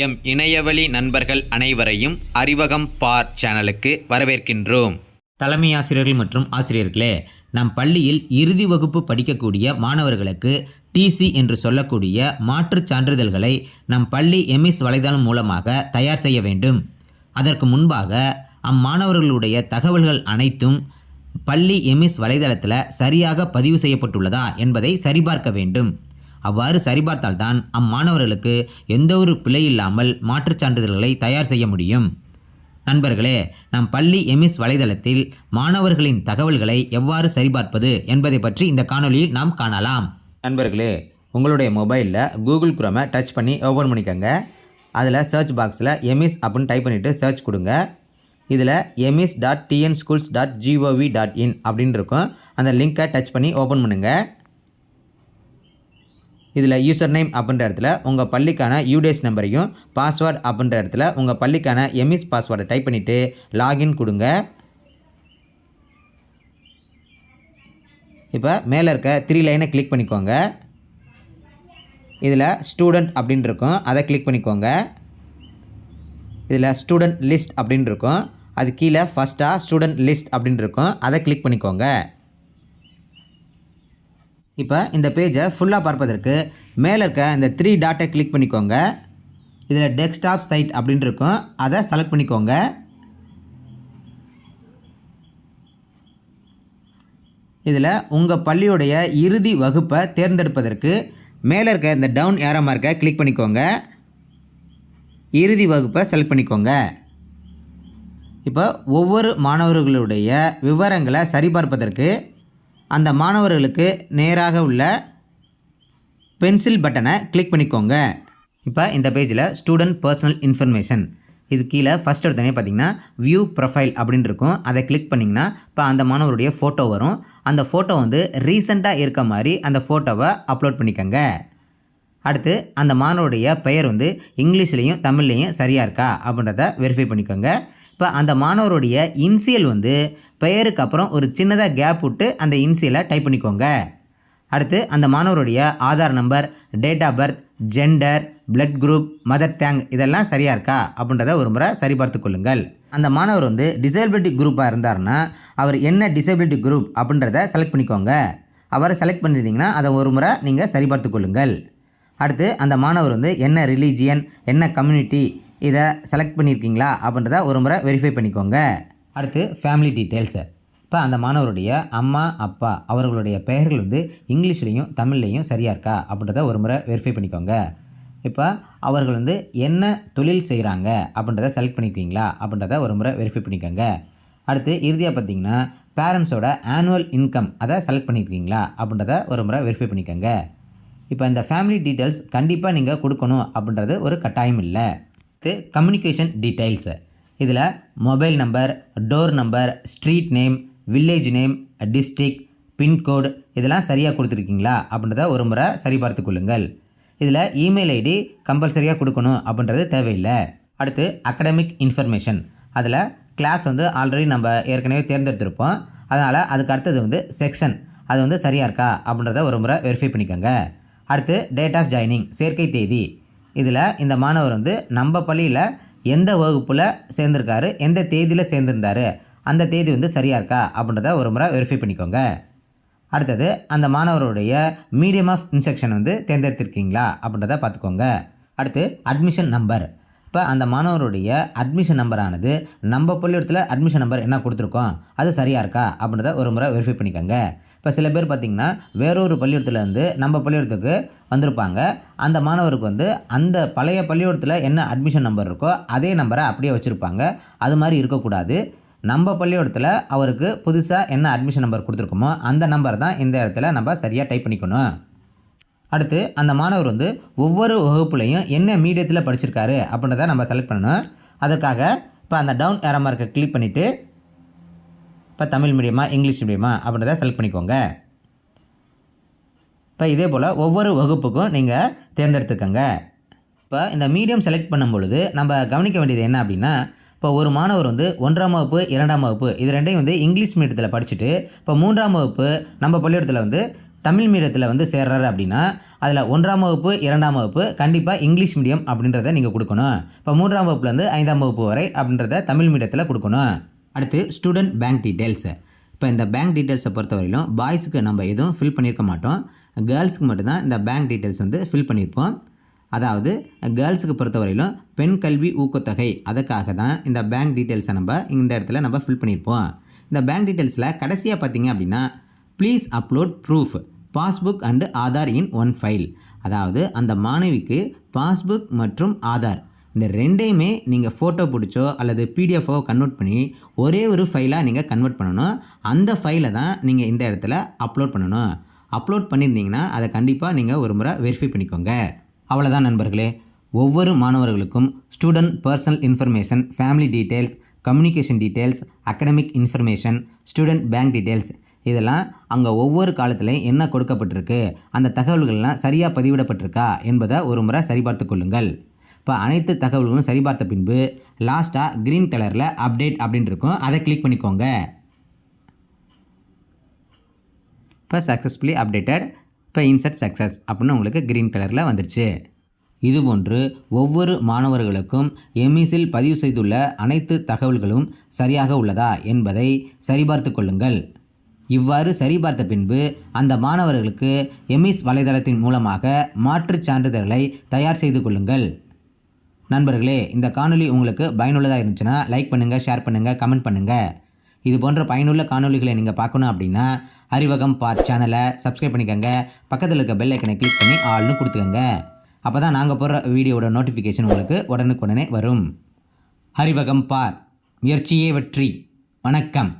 M இணையவழி நண்பர்கள் அனைவரையும் அறிவகம் பார் சேனலுக்கு வரவேற்கின்றோம். தலைமை ஆசிரியர்கள் மற்றும் ஆசிரியர்களே நம் பள்ளியில் இறுதி வகுப்பு படிக்கக்கூடிய மாணவர்களுக்கு டிசி என்று சொல்லக்கூடிய மாற்றுச் சான்றிதழ்களை நம் பள்ளி எம்இஸ் வலைதளம் மூலமாக தயார் செய்ய வேண்டும். அதற்கு முன்பாக அம்மாணவர்களுடைய தகவல்கள் அனைத்தும் பள்ளி எம்இஸ் வலைதளத்தில் சரியாக பதிவு செய்யப்பட்டுள்ளதா என்பதை சரிபார்க்க வேண்டும். அவ்வாறு சரிபார்த்தால்தான் அம்மாணவர்களுக்கு எந்த ஒரு பிழை இல்லாமல் மாற்றுச் சான்றிதழ்களை தயார் செய்ய முடியும். நண்பர்களே நம் பள்ளி எமிஸ் வலைதளத்தில் மாணவர்களின் தகவல்களை எவ்வாறு சரிபார்ப்பது என்பதை பற்றி இந்த காணொலியில் நாம் காணலாம். நண்பர்களே உங்களுடைய மொபைலில் கூகுள் குரோமை டச் பண்ணி ஓப்பன் பண்ணிக்கோங்க. அதில் சர்ச் பாக்ஸில் எமிஸ் அப்படின்னு டைப் பண்ணிவிட்டு சர்ச் கொடுங்க. இதில் EMIS dot TN schools dot GOV dot in அப்படின்னு இருக்கும். அந்த லிங்க்கை டச் பண்ணி ஓப்பன் பண்ணுங்கள் இதில் யூசர் நேம் அப்படின்ற இடத்துல உங்கள் பள்ளிக்கான யூடேஸ் நம்பரையும் பாஸ்வேர்ட் அப்படின்ற இடத்துல உங்கள் பள்ளிக்கான எம்இஸ் பாஸ்வேர்டை டைப் பண்ணிவிட்டு லாகின் கொடுங்க. இப்போ மேலே இருக்க த்ரீ லைனை கிளிக் பண்ணிக்கோங்க. இதில் ஸ்டூடெண்ட் அப்படின்னு இருக்கும். அதை கிளிக் பண்ணிக்கோங்க. இதில் ஸ்டூடெண்ட் லிஸ்ட் அப்படின்னு இருக்கும். அது கீழே ஃபஸ்ட்டாக ஸ்டூடெண்ட் லிஸ்ட் அப்படின்னு இருக்கும். அதை கிளிக் பண்ணிக்கோங்க. இப்போ இந்த பேஜை ஃபுல்லாக பார்ப்பதற்கு மேலே இருக்க இந்த த்ரீ டாட்டை கிளிக் பண்ணிக்கோங்க. இதில் டெஸ்க்டாப் சைட் அப்படின்னு இருக்கும். அதை செலக்ட் பண்ணிக்கோங்க. இதில் உங்கள் பள்ளியுடைய இறுதி வகுப்பை தேர்ந்தெடுப்பதற்கு மேலே இருக்க இந்த டவுன் ஏரோ மார்க்கை கிளிக் பண்ணிக்கோங்க. இறுதி வகுப்பை செலக்ட் பண்ணிக்கோங்க. இப்போ ஒவ்வொரு மாணவர்களுடைய விவரங்களை சரிபார்ப்பதற்கு அந்த மாணவர்களுக்கு நேராக உள்ள பென்சில் பட்டனை கிளிக் பண்ணிக்கோங்க. இப்போ இந்த பேஜில் ஸ்டூடெண்ட் பர்சனல் இன்ஃபர்மேஷன் இது கீழே ஃபஸ்ட் எடுத்தோடனே பார்த்தீங்கன்னா வியூ ப்ரொஃபைல் அப்படின்னு இருக்கும். அதை கிளிக் பண்ணிங்கன்னா இப்போ அந்த மாணவருடைய ஃபோட்டோ வரும். அந்த ஃபோட்டோ வந்து ரீசெண்டாக இருக்க மாதிரி அந்த ஃபோட்டோவை அப்லோட் பண்ணிக்கோங்க. அடுத்து அந்த மாணவருடைய பெயர் வந்து இங்கிலீஷ்லேயும் தமிழ்லேயும் சரியாக இருக்கா அப்படின்றத வெரிஃபை பண்ணிக்கோங்க. இப்போ அந்த மாணவருடைய இன்சியல் வந்து பெயருக்கு அப்புறம் ஒரு சின்னதாக கேப் விட்டு அந்த இன்சியலை டைப் பண்ணிக்கோங்க. அடுத்து அந்த மாணவருடைய Aadhaar number date of birth gender blood group mother tongue இதெல்லாம் சரியாக இருக்கா அப்படின்றத ஒரு முறை சரிபார்த்து கொள்ளுங்கள். அந்த மாணவர் வந்து டிசபிலிட்டி குரூப்பாக இருந்தாருன்னா அவர் என்ன டிசபிலிட்டி குரூப் அப்படின்றத செலக்ட் பண்ணிக்கோங்க. அவரை செலக்ட் பண்ணியிருந்தீங்கன்னா அதை ஒரு முறை நீங்கள் சரிபார்த்து கொள்ளுங்கள். அடுத்து அந்த மாணவர் வந்து என்ன ரிலீஜியன் என்ன கம்யூனிட்டி இதை செலக்ட் பண்ணியிருக்கீங்களா அப்படின்றத ஒரு முறை வெரிஃபை பண்ணிக்கோங்க. அடுத்து ஃபேமிலி டீட்டெயில்ஸு இப்போ அந்த மாணவருடைய அம்மா அப்பா அவர்களுடைய பெயர்கள் வந்து இங்கிலீஷ்லேயும் தமிழ்லேயும் சரியாக இருக்கா? அப்படின்றத ஒரு முறை வெரிஃபை பண்ணிக்கோங்க. இப்போ அவர்கள் வந்து என்ன தொழில் செய்கிறாங்க அப்படின்றத செலக்ட் பண்ணிக்குவீங்களா? அப்படின்றத ஒரு முறை வெரிஃபை பண்ணிக்கோங்க. அடுத்து இறுதியாக பார்த்தீங்கன்னா பேரண்ட்ஸோட ஆனுவல் இன்கம் அதை செலக்ட் பண்ணியிருக்கீங்களா அப்படின்றத ஒரு முறை வெரிஃபை பண்ணிக்கோங்க. இப்போ இந்த ஃபேமிலி டீட்டெயில்ஸ் கண்டிப்பாக நீங்கள் கொடுக்கணும் அப்படின்றது ஒரு கட்டாயம் இல்லை. இது கம்யூனிகேஷன் டீட்டெயில்ஸு இதில் mobile number door number street name village name district pincode இதெல்லாம் சரியாக கொடுத்துருக்கீங்களா அப்படின்றத ஒரு முறை சரிபார்த்து கொள்ளுங்கள். இதில் இமெயில் ஐடி கம்பல்சரியாக கொடுக்கணும் அப்படின்றது தேவையில்லை. அடுத்து அகடமிக் இன்ஃபர்மேஷன் அதில் கிளாஸ் வந்து ஆல்ரெடி நம்ம ஏற்கனவே தேர்ந்தெடுத்திருப்போம். அதனால் அதுக்கு அடுத்தது வந்து செக்ஷன் அது வந்து சரியாக இருக்கா அப்படின்றத ஒரு முறை வெரிஃபை பண்ணிக்கோங்க. அடுத்து டேட் ஆஃப் ஜாயினிங் சேர்க்கை தேதி. இதில் இந்த மாணவர் வந்து நம்ம பள்ளியில் எந்த வகுப்பில் சேர்ந்துருக்காரு? எந்த தேதியில் சேர்ந்துருந்தாரு? அந்த தேதி வந்து சரியாக இருக்கா? அப்படின்றத ஒரு முறை வெரிஃபை பண்ணிக்கோங்க. அடுத்தது அந்த மாணவருடைய மீடியம் ஆஃப் இன்ஸ்ட்ரக்ஷன் வந்து தேர்ந்தெடுத்திருக்கீங்களா? அப்படின்றத பார்த்துக்கோங்க. அடுத்து அட்மிஷன் நம்பர் இப்போ அந்த மாணவருடைய அட்மிஷன் நம்பரானது நம்ம பள்ளிக்கூடத்தில் அட்மிஷன் நம்பர் என்ன கொடுத்துருக்கோம்? அது சரியாக இருக்கா? அப்படின்றத ஒரு முறை வெரிஃபை பண்ணிக்கோங்க. இப்போ சில பேர் பார்த்திங்கன்னா வேறொரு பள்ளிக்கூடத்தில் இருந்து நம்ம பள்ளிக்கூடத்துக்கு வந்திருப்பாங்க. அந்த மாணவருக்கு வந்து அந்த பழைய பள்ளிக்கூடத்தில் என்ன அட்மிஷன் நம்பர் இருக்கோ அதே நம்பரை அப்படியே வச்சுருப்பாங்க. அது மாதிரி இருக்கக்கூடாது. நம்ம பள்ளிக்கூடத்தில் அவருக்கு புதுசாக என்ன அட்மிஷன் நம்பர் கொடுத்துருக்கோமோ அந்த நம்பர் தான் இந்த இடத்துல நம்ம சரியாக டைப் பண்ணிக்கணும். அடுத்து அந்த மாணவர் வந்து ஒவ்வொரு வகுப்புலையும் என்ன மீடியத்தில் படிச்சிருக்காரு அப்படின்றத நம்ம செலக்ட் பண்ணணும். அதற்காக இப்போ அந்த டவுன் ஏற மார்க்கை கிளிக் பண்ணிவிட்டு இப்போ தமிழ் மீடியமா இங்கிலீஷ் மீடியமா அப்படின்றத செலக்ட் பண்ணிக்கோங்க. இப்போ இதே போல் ஒவ்வொரு வகுப்புக்கும் நீங்கள் தேர்ந்தெடுத்துக்கோங்க. இப்போ இந்த மீடியம் செலக்ட் பண்ணும் பொழுது நம்ம கவனிக்க வேண்டியது என்ன அப்படின்னா இப்போ ஒரு மாணவர் வந்து ஒன்றாம் வகுப்பு இரண்டாம் வகுப்பு இது ரெண்டையும் வந்து இங்கிலீஷ் மீடியத்தில் படிச்சுட்டு இப்போ மூன்றாம் வகுப்பு நம்ம பள்ளிக்கூடத்தில் வந்து தமிழ் மீடியத்தில் வந்து சேர்றாரு அப்படின்னா அதில் ஒன்றாம் வகுப்பு இரண்டாம் வகுப்பு கண்டிப்பாக இங்கிலீஷ் மீடியம் அப்படின்றத நீங்கள் கொடுக்கணும். இப்போ மூன்றாம் வகுப்புலேருந்து ஐந்தாம் வகுப்பு வரை அப்படின்றத தமிழ் மீடியத்தில் கொடுக்கணும். அடுத்து ஸ்டூடெண்ட் பேங்க் டீட்டெயில்ஸு இப்போ இந்த பேங்க் டீட்டெயில்ஸை பொறுத்தவரையிலும் பாய்ஸுக்கு நம்ம எதுவும் ஃபில் பண்ணியிருக்க மாட்டோம். கேர்ள்ஸுக்கு மட்டும்தான் இந்த பேங்க் டீட்டெயில்ஸ் வந்து ஃபில் பண்ணியிருப்போம். அதாவது கேர்ள்ஸுக்கு பொறுத்தவரையிலும் பெண் கல்வி ஊக்கத்தொகை அதுக்காக தான் இந்த பேங்க் டீட்டெயில்ஸை நம்ம இந்த இடத்துல நம்ம ஃபில் பண்ணியிருப்போம். இந்த பேங்க் டீட்டெயில்ஸில் கடைசியாக பார்த்தீங்க அப்படின்னா please upload proof passbook and Aadhaar in one file அதாவது அந்த மாணவிக்கு பாஸ்புக் மற்றும் ஆதார் இந்த ரெண்டையுமே நீங்கள் ஃபோட்டோ பிடிச்சோ அல்லது பிடிஎஃபோ கன்வெர்ட் பண்ணி ஒரே ஒரு ஃபைலாக நீங்கள் கன்வெர்ட் பண்ணணும். அந்த ஃபைலை தான் நீங்கள் இந்த இடத்துல அப்லோட் பண்ணணும். அப்லோட் பண்ணியிருந்தீங்கன்னா அதை கண்டிப்பாக நீங்கள் ஒரு முறை வெரிஃபை பண்ணிக்கோங்க. அவ்வளோதான் நண்பர்களே. ஒவ்வொரு மாணவர்களுக்கும் student personal information family details communication details academic information student bank details இதெல்லாம் அங்கே ஒவ்வொரு காலத்துலையும் என்ன கொடுக்கப்பட்டிருக்கு? அந்த தகவல்கள்லாம் சரியாக பதிவிடப்பட்டிருக்கா? என்பதை ஒரு முறை சரிபார்த்து கொள்ளுங்கள். இப்போ அனைத்து தகவல்களும் சரிபார்த்த பின்பு லாஸ்ட்டாக க்ரீன் கலரில் அப்டேட் அப்படின்னு இருக்கும். அதை கிளிக் பண்ணிக்கோங்க. இப்போ சக்ஸஸ்ஃபுல்லி அப்டேட்டட் இப்போ இன்சர்ட் சக்ஸஸ் அப்படின்னு உங்களுக்கு க்ரீன் கலரில் வந்துருச்சு. இதுபோன்று ஒவ்வொரு மாணவர்களுக்கும் எம்இஸில் பதிவு செய்துள்ள அனைத்து தகவல்களும் சரியாக உள்ளதா என்பதை சரிபார்த்து கொள்ளுங்கள். இவ்வாறு சரிபார்த்த பின்பு அந்த மாணவர்களுக்கு எமிஸ் வலைதளத்தின் மூலமாக மாற்றுச் சான்றிதழ்களை தயார் செய்து கொள்ளுங்கள். நண்பர்களே இந்த காணொளி உங்களுக்கு பயனுள்ளதாக இருந்துச்சுன்னா லைக் பண்ணுங்கள் ஷேர் பண்ணுங்கள் கமெண்ட் பண்ணுங்கள் இது போன்ற பயனுள்ள காணொளிகளை நீங்கள் பார்க்கணும் அப்படின்னா அறிவகம் பார் சேனலை சப்ஸ்கிரைப் பண்ணிக்கோங்க. பக்கத்தில் இருக்க பெல் ஐக்கனை கிளிக் பண்ணி ஆள்னு கொடுத்துக்கோங்க. அப்போ தான் நாங்கள் போடுற வீடியோவோட நோட்டிஃபிகேஷன் உங்களுக்கு உடனுக்குடனே வரும். அறிவகம் பார் முயற்சியே வெற்றி. வணக்கம்.